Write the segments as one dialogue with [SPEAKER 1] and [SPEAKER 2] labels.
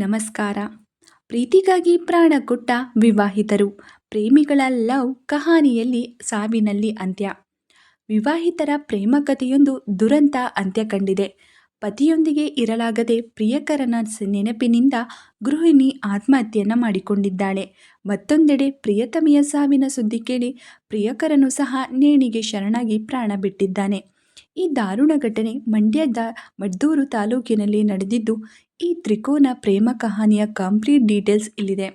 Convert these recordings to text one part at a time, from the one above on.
[SPEAKER 1] ನಮಸ್ಕಾರ. ಪ್ರೀತಿಗಾಗಿ ಪ್ರಾಣ ಕೊಟ್ಟ ವಿವಾಹಿತರು, ಪ್ರೇಮಿಗಳ ಲವ್ ಕಹಾನಿಯಲ್ಲಿ ಸಾವಿನಲ್ಲಿ ಅಂತ್ಯ. ವಿವಾಹಿತರ ಪ್ರೇಮ ಕಥೆಯೊಂದು ದುರಂತ ಅಂತ್ಯ ಕಂಡಿದೆ. ಪತಿಯೊಂದಿಗೆ ಇರಲಾಗದೆ ಪ್ರಿಯಕರನ ನೆನಪಿನಿಂದ ಗೃಹಿಣಿ ಆತ್ಮಹತ್ಯೆಯನ್ನು ಮಾಡಿಕೊಂಡಿದ್ದಾಳೆ. ಮತ್ತೊಂದೆಡೆ ಪ್ರಿಯತಮಿಯ ಸಾವಿನ ಸುದ್ದಿ ಕೇಳಿ ಪ್ರಿಯಕರನು ಸಹ ನೇಣಿಗೆ ಶರಣಾಗಿ ಪ್ರಾಣ ಬಿಟ್ಟಿದ್ದಾನೆ. ಈ ದಾರುಣ ಘಟನೆ ಮಂಡ್ಯದ ಮದ್ದೂರು ತಾಲೂಕಿನಲ್ಲಿ ನಡೆದಿದ್ದು, ಈ ತ್ರಿಕೋನ ಪ್ರೇಮ ಕಹಾನಿಯ ಕಂಪ್ಲೀಟ್ ಡೀಟೇಲ್ಸ್ ಇಲ್ಲಿದೆ.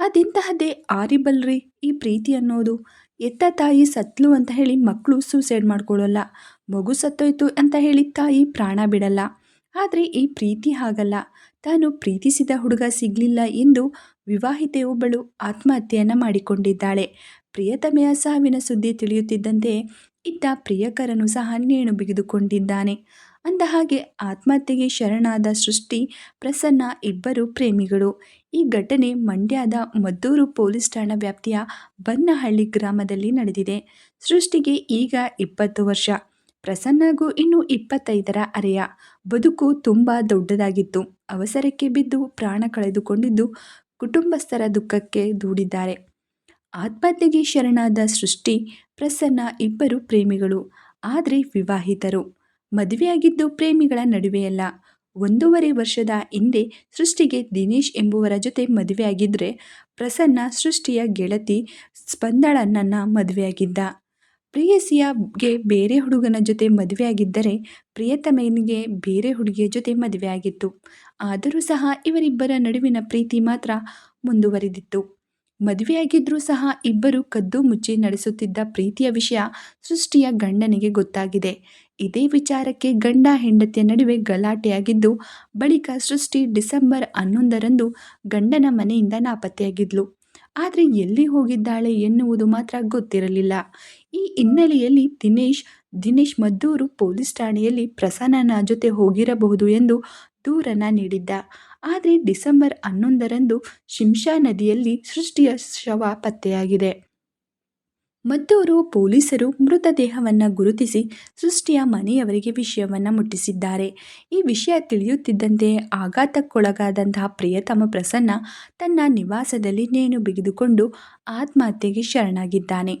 [SPEAKER 1] ಅದೆಂತಹದ್ದೇ ಆರಿಬಲ್ರಿ ಈ ಪ್ರೀತಿ ಅನ್ನೋದು? ಎತ್ತ ತಾಯಿ ಸತ್ಲು ಅಂತ ಹೇಳಿ ಮಕ್ಕಳು ಸೂಸೈಡ್ ಮಾಡ್ಕೊಳ್ಳಲ್ಲ. ಮಗು ಸತ್ತೋಯ್ತು ಅಂತ ಹೇಳಿ ತಾಯಿ ಪ್ರಾಣ ಬಿಡಲ್ಲ. ಆದರೆ ಈ ಪ್ರೀತಿ ಹಾಗಲ್ಲ. ತಾನು ಪ್ರೀತಿಸಿದ ಹುಡುಗ ಸಿಗಲಿಲ್ಲ ಎಂದು ವಿವಾಹಿತೆಯೊಬ್ಬಳು ಆತ್ಮಹತ್ಯೆಯನ್ನು ಮಾಡಿಕೊಂಡಿದ್ದಾಳೆ. ಪ್ರಿಯತಮೆಯ ಸಾವಿನ ಸುದ್ದಿ ತಿಳಿಯುತ್ತಿದ್ದಂತೆ ಇದ್ದ ಪ್ರಿಯಕರನು ಸಹ ನೇಣು ಬಿಗಿದುಕೊಂಡಿದ್ದಾನೆ. ಅಂದ ಹಾಗೆ ಆತ್ಮಹತ್ಯೆಗೆ ಶರಣಾದ ಸೃಷ್ಟಿ, ಪ್ರಸನ್ನ ಇಬ್ಬರು ಪ್ರೇಮಿಗಳು. ಈ ಘಟನೆ ಮಂಡ್ಯದ ಮದ್ದೂರು ಪೊಲೀಸ್ ಠಾಣಾ ವ್ಯಾಪ್ತಿಯ ಬನ್ನಹಳ್ಳಿ ಗ್ರಾಮದಲ್ಲಿ ನಡೆದಿದೆ. ಸೃಷ್ಟಿಗೆ ಈಗ ಇಪ್ಪತ್ತು ವರ್ಷ. ಪ್ರಸನ್ನಗೂ ಇನ್ನು ಇಪ್ಪತ್ತೈದರ ಅರೆಯ. ಬದುಕು ತುಂಬ ದೊಡ್ಡದಾಗಿತ್ತು. ಅವಸರಕ್ಕೆ ಬಿದ್ದು ಪ್ರಾಣ ಕಳೆದುಕೊಂಡಿದ್ದು ಕುಟುಂಬಸ್ಥರ ದುಃಖಕ್ಕೆ ದೂಡಿದ್ದಾರೆ. ಆತ್ಮಹತ್ಯೆಗೆ ಶರಣಾದ ಸೃಷ್ಟಿ ಪ್ರಸನ್ನ ಇಬ್ಬರು ಪ್ರೇಮಿಗಳು, ಆದರೆ ವಿವಾಹಿತರು. ಮದುವೆಯಾಗಿದ್ದು ಪ್ರೇಮಿಗಳ ನಡುವೆಯಲ್ಲ. ಒಂದೂವರೆ ವರ್ಷದ ಹಿಂದೆ ಸೃಷ್ಟಿಗೆ ದಿನೇಶ್ ಎಂಬುವರ ಜೊತೆ ಮದುವೆಯಾಗಿದ್ದರೆ ಪ್ರಸನ್ನ ಸೃಷ್ಟಿಯ ಗೆಳತಿ ಸ್ಪಂದಳನನ್ನ ಮದುವೆಯಾಗಿದ್ದ. ಪ್ರೇಯಸಿಯಗೆ ಬೇರೆ ಹುಡುಗನ ಜೊತೆ ಮದುವೆಯಾಗಿದ್ದರೆ ಪ್ರಿಯತಮನಿಗೆ ಬೇರೆ ಹುಡುಗಿಯ ಜೊತೆ ಮದುವೆಯಾಗಿತ್ತು. ಆದರೂ ಸಹ ಇವರಿಬ್ಬರ ನಡುವಿನ ಪ್ರೀತಿ ಮಾತ್ರ ಮುಂದುವರಿದಿತ್ತು. ಮದುವೆಯಾಗಿದ್ರೂ ಸಹ ಇಬ್ಬರು ಕದ್ದು ಮುಚ್ಚಿ ನಡೆಸುತ್ತಿದ್ದ ಪ್ರೀತಿಯ ವಿಷಯ ಸೃಷ್ಟಿಯ ಗಂಡನಿಗೆ ಗೊತ್ತಾಗಿದೆ. ಇದೇ ವಿಚಾರಕ್ಕೆ ಗಂಡ ಹೆಂಡತಿಯ ನಡುವೆ ಗಲಾಟೆಯಾಗಿದ್ದು, ಬಳಿಕ ಸೃಷ್ಟಿ ಡಿಸೆಂಬರ್ ಹನ್ನೊಂದರಂದು ಗಂಡನ ಮನೆಯಿಂದ ನಾಪತ್ತೆಯಾಗಿದ್ಲು. ಆದರೆ ಎಲ್ಲಿ ಹೋಗಿದ್ದಾಳೆ ಎನ್ನುವುದು ಮಾತ್ರ ಗೊತ್ತಿರಲಿಲ್ಲ. ಈ ಹಿನ್ನೆಲೆಯಲ್ಲಿ ದಿನೇಶ್ ದಿನೇಶ್ ಮದ್ದೂರು ಪೊಲೀಸ್ ಠಾಣೆಯಲ್ಲಿ ಪ್ರಸನ್ನನ ಜೊತೆ ಹೋಗಿರಬಹುದು ಎಂದು ದೂರನ್ನ ನೀಡಿದ್ದ. ಆದರೆ ಡಿಸೆಂಬರ್ ಹನ್ನೊಂದರಂದು ಶಿಂಷಾ ನದಿಯಲ್ಲಿ ಸೃಷ್ಟಿಯ ಶವ ಪತ್ತೆಯಾಗಿದೆ. ಮದ್ದೂರು ಪೊಲೀಸರು ಮೃತದೇಹವನ್ನು ಗುರುತಿಸಿ ಸೃಷ್ಟಿಯ ಮನೆಯವರಿಗೆ ವಿಷಯವನ್ನು ಮುಟ್ಟಿಸಿದ್ದಾರೆ. ಈ ವಿಷಯ ತಿಳಿಯುತ್ತಿದ್ದಂತೆ ಆಘಾತಕ್ಕೊಳಗಾದಂತಹ ಪ್ರಿಯತಮ ಪ್ರಸನ್ನ ತನ್ನ ನಿವಾಸದಲ್ಲಿ ನೇಣು ಬಿಗಿದುಕೊಂಡು ಆತ್ಮಹತ್ಯೆಗೆ ಶರಣಾಗಿದ್ದಾನೆ.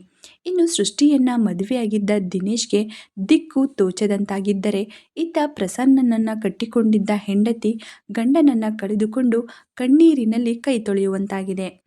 [SPEAKER 1] ಇನ್ನು ಸೃಷ್ಟಿಯನ್ನ ಮದುವೆಯಾಗಿದ್ದ ದಿನೇಶ್ಗೆ ದಿಕ್ಕು ತೋಚದಂತಾಗಿದ್ದರೆ ಇತ್ತ ಪ್ರಸನ್ನನನ್ನ ಕಟ್ಟಿಕೊಂಡಿದ್ದ ಹೆಂಡತಿ ಗಂಡನನ್ನ ಕಳೆದುಕೊಂಡು ಕಣ್ಣೀರಿನಲ್ಲಿ ಕೈ ತೊಳೆಯುವಂತಾಗಿದೆ.